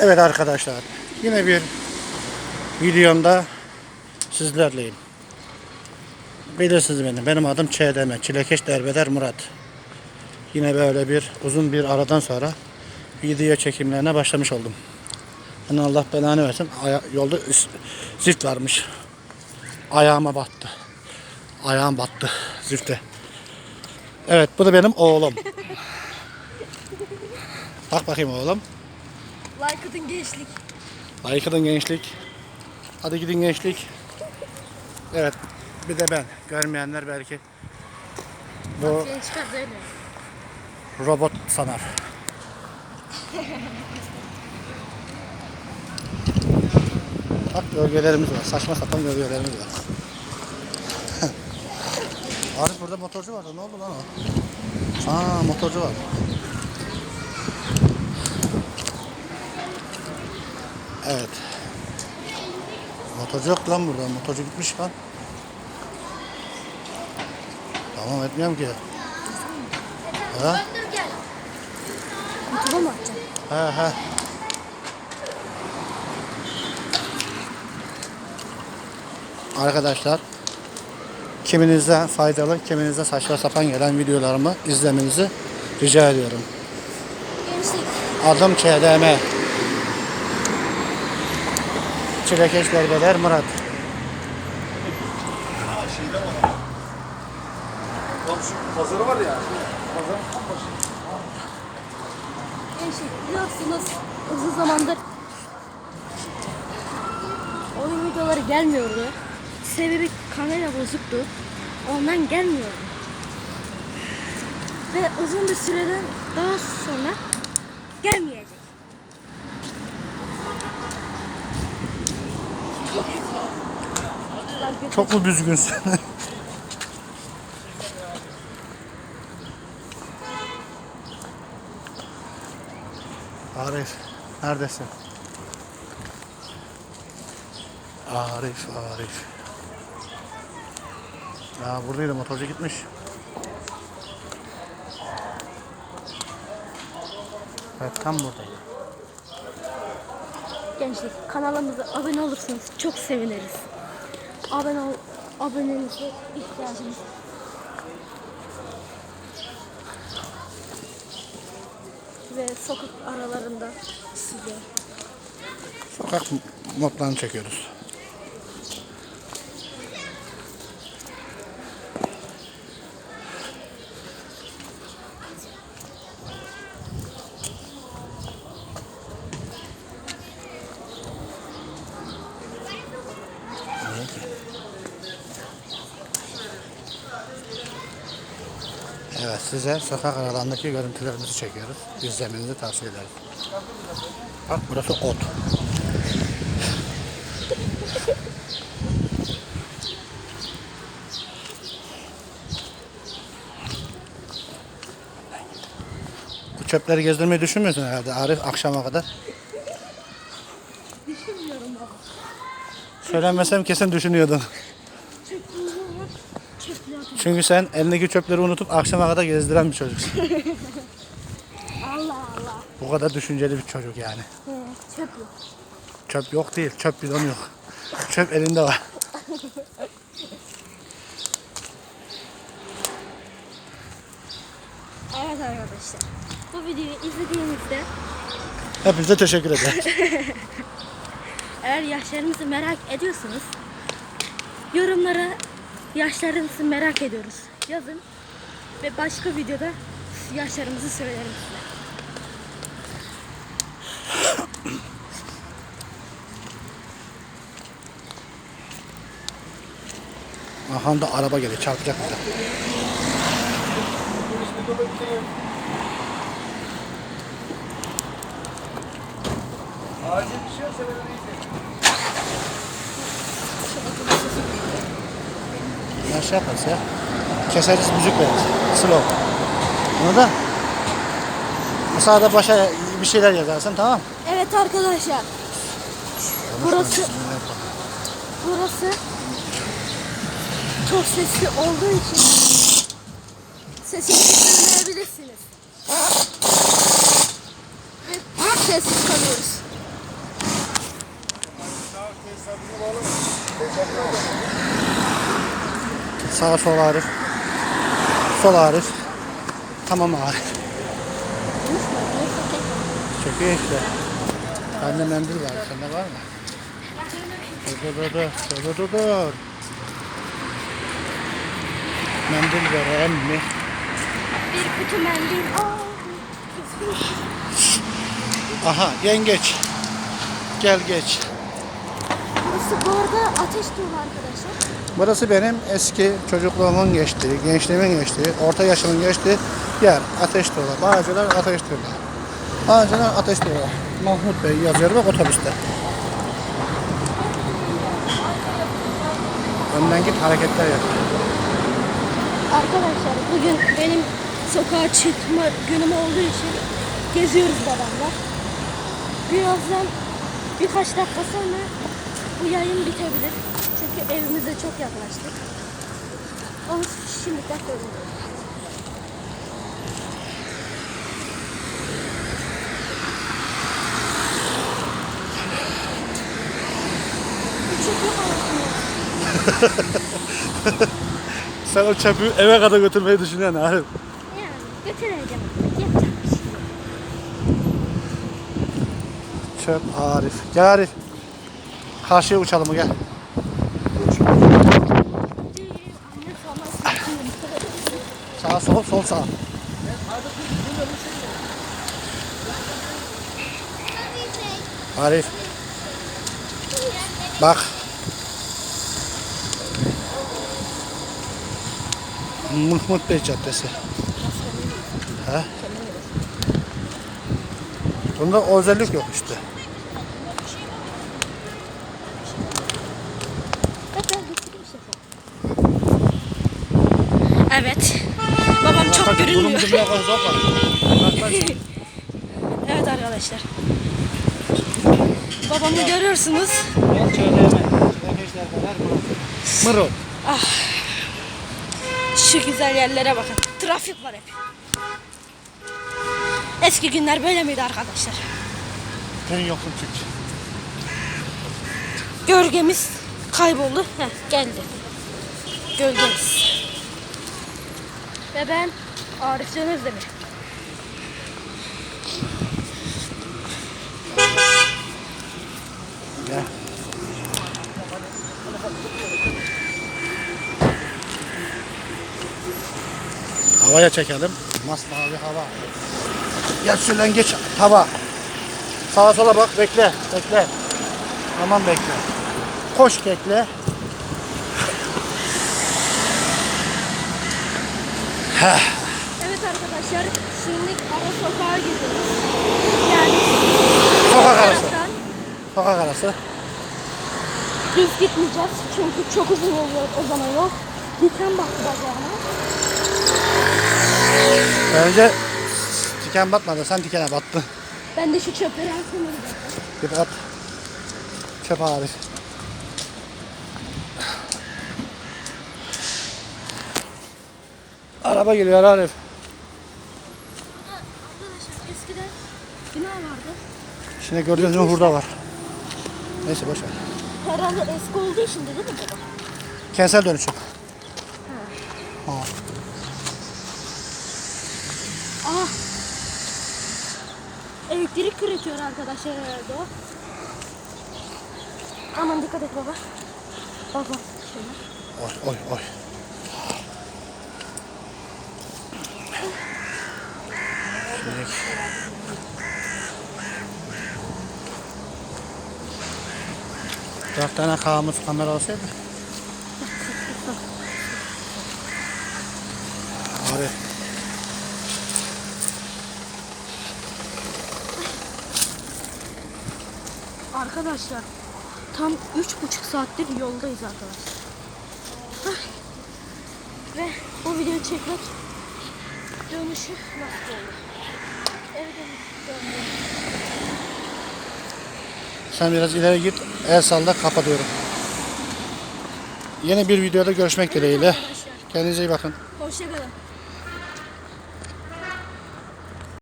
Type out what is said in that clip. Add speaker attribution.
Speaker 1: Evet arkadaşlar yine bir videomda sizlerleyim. Bilirsiniz beni. Benim adım ÇDM. Çilekeş Derbeder Murat. Yine böyle bir uzun bir aradan sonra video çekimlerine başlamış oldum. Yani Allah belanı versin. Aya- yolda üst- zift varmış. Ayağıma battı. Ayağım battı zifte. Evet bu da benim oğlum. Bak bakayım oğlum.
Speaker 2: Like'ın gençlik.
Speaker 1: Aykırın gençlik. Hadi gidin gençlik. Evet. Bir de ben. Görmeyenler belki bu robot sanar. Bak gölgelerimiz var. Saçma sapan gölgelerimiz var. Arif burada motorcu vardı. Ne oldu lan o? Aa motorcu var. Evet. Motorcu yok lan burada. Motorcu gitmiş lan. Tamam etmiyorum ki. Ha?
Speaker 2: YouTube'a mı atacaksın?
Speaker 1: He he. Arkadaşlar kiminize faydalı, kiminize saçma sapan gelen videolarımı izlemenizi rica ediyorum.
Speaker 2: Gençlik.
Speaker 1: Adım KDM. Çilekeş Belgeler Murat.
Speaker 3: Pazarı var ya.
Speaker 2: Gençlik biliyorsunuz uzun zamandır oyun videoları gelmiyordu. Sebebi kamera bozuktu. Ondan gelmiyordu. Ve uzun bir süreden daha sonra gelmeyecek.
Speaker 1: Çok mu düzgünsün? Arif, neredesin? Arif, Arif. Ya buradaydı motorcu gitmiş. Evet tam buradaydı.
Speaker 2: Gençlik kanalımıza abone olursanız çok seviniriz. Abone ol, abonenize ihtiyacımız var. Ve sokak aralarında size
Speaker 1: Sokak modlarını çekiyoruz. Evet size sokak aralarındaki görüntülerimizi çekiyoruz. İzlemenizi tavsiye ederiz. Bak burası ot. Bu çöpleri gezdirmeyi düşünmüyorsun herhalde Arif akşama kadar.
Speaker 2: düşünmüyorum baba.
Speaker 1: Söylenmesem kesin düşünüyordun. Çünkü sen elindeki çöpleri unutup akşama kadar gezdiren bir çocuksun.
Speaker 2: Allah Allah.
Speaker 1: Bu kadar düşünceli bir çocuk yani.
Speaker 2: He, çöplük.
Speaker 1: Çöp yok değil, çöp bidon yok. Çöp elinde var.
Speaker 2: Evet arkadaşlar. Bu videoyu izlediğinizde
Speaker 1: Hepinize teşekkür ederim.
Speaker 2: eğer yaşlarınızı merak ediyorsanız yorumlara yaşlarınızı merak ediyoruz yazın ve başka videoda yaşlarımızı söylerim size.
Speaker 1: Aha da araba geliyor, çarpacak bize.
Speaker 3: Acil bir şey olsa
Speaker 1: Ya şey yaparız ya. Keseriz müzik veririz. Slow. Anladın? Mesela başa bir şeyler yazarsın tamam mı?
Speaker 2: Evet arkadaşlar. Burası burası çok sesli olduğu için sesini duymayabilirsiniz. Ve sessiz kalıyoruz.
Speaker 1: Sağ sol Arif. Sol Arif. Tamam Arif. Çekiyor işte. Bende mendil var. Sende var mı? Dur dur dur dur. Dur dur dur. Mendil vereyim mi?
Speaker 2: Bir kutu mendil.
Speaker 1: Aha yengeç. Gel geç.
Speaker 2: Burası bu arada ateş dolu arkadaşlar.
Speaker 1: Burası benim eski çocukluğumun geçtiği, gençliğimin geçtiği, orta yaşımın geçtiği yer. Ateş dolu. Bağcılar ateş dolu. Bağcılar ateş dolu. Mahmut Bey yazıyor bak otobüste. Önden git hareketler yap.
Speaker 2: Arkadaşlar bugün benim sokağa çıkma günüm olduğu için geziyoruz babamla. Birazdan birkaç dakika sonra bu yayın bitebilir. Çünkü evimize çok yaklaştık. Ama şimdiden söylüyorum.
Speaker 1: Sen o çöpü eve kadar götürmeyi düşünüyorsun Arif.
Speaker 2: Yani götüreceğim. Yapacak bir şey.
Speaker 1: Çöp Arif. Gel Arif. Karşıya uçalım gel.
Speaker 2: Sana sıkıntı.
Speaker 1: Sağ sol sol sağ. Arif. Bak. Mahmut Bey Caddesi. He? Bunda özellik yok işte.
Speaker 2: Bak ben götüreyim şefer. Evet. Babam çok görünmüyor. Evet arkadaşlar. Babamı görüyorsunuz.
Speaker 1: Mırıl.
Speaker 2: Şu güzel yerlere bakın. Trafik var hep. Eski günler böyle miydi arkadaşlar?
Speaker 1: Ben yokum çünkü.
Speaker 2: Gölgemiz kayboldu. Heh, geldi. Gölgemiz. Ve ben Arif Can Özdemir.
Speaker 1: Gel. Havaya çekelim. Masmavi hava. Ya şuradan geç hava. Sağa sola bak bekle. Bekle. Tamam bekle. Koş bekle.
Speaker 2: Evet arkadaşlar şimdi ara sokağa gidiyoruz. Yani
Speaker 1: Sokak arası. Sokak arası.
Speaker 2: düz gitmeyeceğiz çünkü çok uzun oluyor o zaman yol. Diken baktı bacağıma.
Speaker 1: Önce diken batmadı. Sen dikene battın.
Speaker 2: Ben de şu çöpleri gidiyorum.
Speaker 1: Git at. Çöp Arif. Araba geliyor Arif.
Speaker 2: Arkadaşlar eskiden bina vardı.
Speaker 1: Şimdi gördüğünüz gibi hurda var. Neyse boş ver.
Speaker 2: Herhalde eski olduğu için de değil mi baba?
Speaker 1: Kentsel dönüşüm. Ha.
Speaker 2: Aha. Elektrik üretiyor arkadaşlar herhalde o. Aman dikkat et baba. Bak. Şöyle.
Speaker 1: Oy oy oy. Şimdi... Dört tane kağımız kamera olsaydı. Abi.
Speaker 2: Arkadaşlar tam üç buçuk saattir yoldayız arkadaşlar. Ve bu videoyu çekmek dönüşü nasıl oldu?
Speaker 1: Sen biraz ileri git. El salla kapatıyorum. Yeni bir videoda görüşmek dileğiyle. Kendinize iyi bakın.
Speaker 2: hoşçakalın.